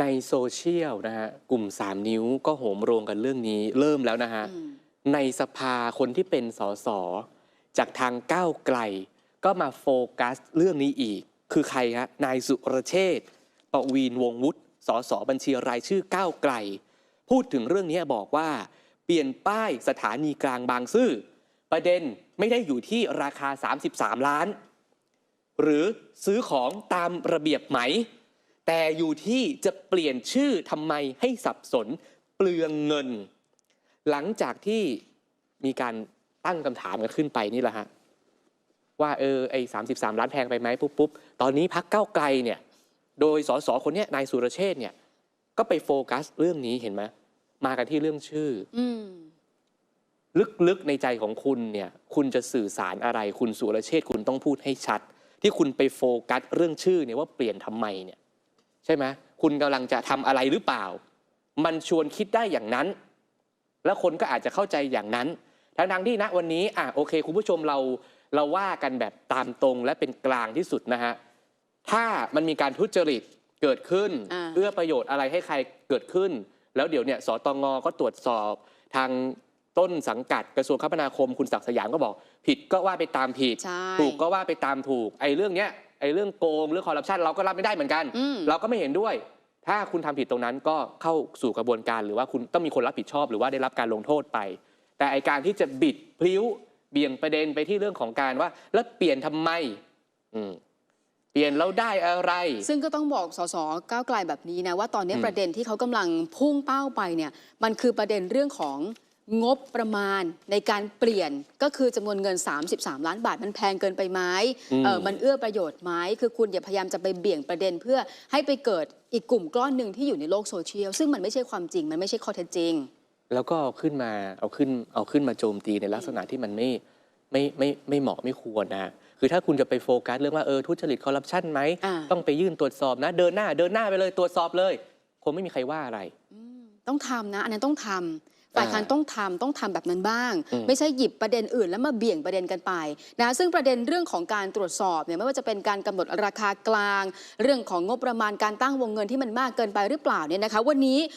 ในโซเชียลนะฮะกลุ่ม 3 นิ้วก็โหมโรงกันเรื่องนี้เริ่มแล้วนะฮะอืมในสภาคนที่เป็นสสจากทางก้าวไกล ก็มาโฟกัสเรื่องนี้อีก คือใครฮะนายสุรเชษฐ์ปวีณวงศ์วุฒิสสบัญชีรายชื่อก้าวไกล พูดถึงเรื่องนี้บอกว่า เปลี่ยนป้ายสถานีกลางบางซื่อประเด็นไม่ได้อยู่ที่ราคา 33 ล้าน หรือซื้อของตามระเบียบไหม แต่อยู่ที่จะเปลี่ยนชื่อทำไมให้สับสนเปลืองเงิน หลังจากที่มีการตั้งคำถามกันขึ้นไปนี่แหละฮะว่าเออไอ้สาล้านแพงไปไหมปุ๊บปุ๊บตอนนี้พักเก้าวไกลเนี่ยโดยสสคนเนี้ยนายสุรเชษฐ์เนี่ยก็ไปโฟกัสเรื่องนี้เห็นไหมมากันที่เรื่องชื่ออืมลึกๆในใจของคุณเนี่ย คุณจะสื่อสารอะไร คุณสุรเชษฐ์คุณต้องพูดให้ชัด ที่คุณไปโฟกัสเรื่องชื่อเนี่ยว่าเปลี่ยนทำไมเนี่ย ใช่ไหมคุณกำลังจะทำอะไรหรือเปล่า มันชวนคิดได้อย่างนั้น แล้วคนก็อาจจะเข้าใจอย่างนั้น ทั้งๆที่ณวันนี้อะโอเค คุณผู้ชมเราเราว่ากันแบบตามตรงและเป็นกลางที่สุดนะฮะถ้ามันมีการทุจริตเกิดขึ้นอ่าเอื้อประโยชน์อะไรให้ใครเกิดขึ้น แล้วเดี๋ยวเนี่ยสตงก็ตรวจสอบทางต้นสังกัดกระทรวงคมนาคมคุณศักดิ์สยามก็บอก ผิดก็ว่าไปตามผิดใช่ถูกก็ว่าไปตามถูกไอ้เรื่องเนี้ย ไอ้เรื่องโกงเรื่องคอร์รัปชันเราก็รับไม่ได้เหมือนกัน อืม เราก็ไม่เห็นด้วย ถ้าคุณทำผิดตรงนั้นก็เข้าสู่กระบวนการหรือว่าคุณต้องมีคนรับผิดชอบหรือว่าได้รับการลงโทษไป แต่ไอการที่จะบิดพลิ้วเบี่ยงประเด็นไปที่เรื่องของการว่า แล้วเปลี่ยนทำไมอืมเปลี่ยนแล้วได้อะไร ซึ่งก็ต้องบอกสสก้าวไกลแบบนี้นะว่าตอนนี้อืมประเด็นที่เขากำลังพุ่งเป้าไปเนี่ยมันคือประเด็นเรื่องของ งบประมาณในการเปลี่ยนก็คือจำนวนเงิน 33 ล้านบาท มันแพงเกินไปไหมเออมันเอื้อประโยชน์ไหมคือคุณอย่าพยายามจะไปเบี่ยงประเด็นเพื่อให้ไปเกิดอีกกลุ่มก้อนหนึ่งที่อยู่ในโลกโซเชียล ซึ่งมันไม่ใช่ความจริง มันไม่ใช่ข้อเท็จจริง แล้วก็เอาขึ้นมาเอาขึ้นเอาขึ้นมาโจมตีในลักษณะที่มันไม่ไม่ไม่ไม่เหมาะไม่ควรนะคือถ้าคุณจะไปโฟกัสเรื่องว่าเออทุจริตคอร์รัปชันไหมอ่าต้องไปยื่นตรวจสอบนะ เดินหน้าเดินหน้าไปเลยตรวจสอบเลย คงไม่มีใครว่าอะไรต้องทำนะ อันนั้นต้องทำ ฝ่ายค้านอ่าต้องทำต้องทำแบบนั้นบ้างอืมไม่ใช่หยิบประเด็นอื่นแล้วมาเบี่ยงประเด็นกันไปนะซึ่งประเด็นเรื่องของการตรวจสอบเนี่ยไม่ว่าจะเป็นการกำหนดราคากลาง เรื่องของงบประมาณการตั้งวงเงินที่มันมากเกินไปหรือเปล่าเนี่ยนะคะ วันนี้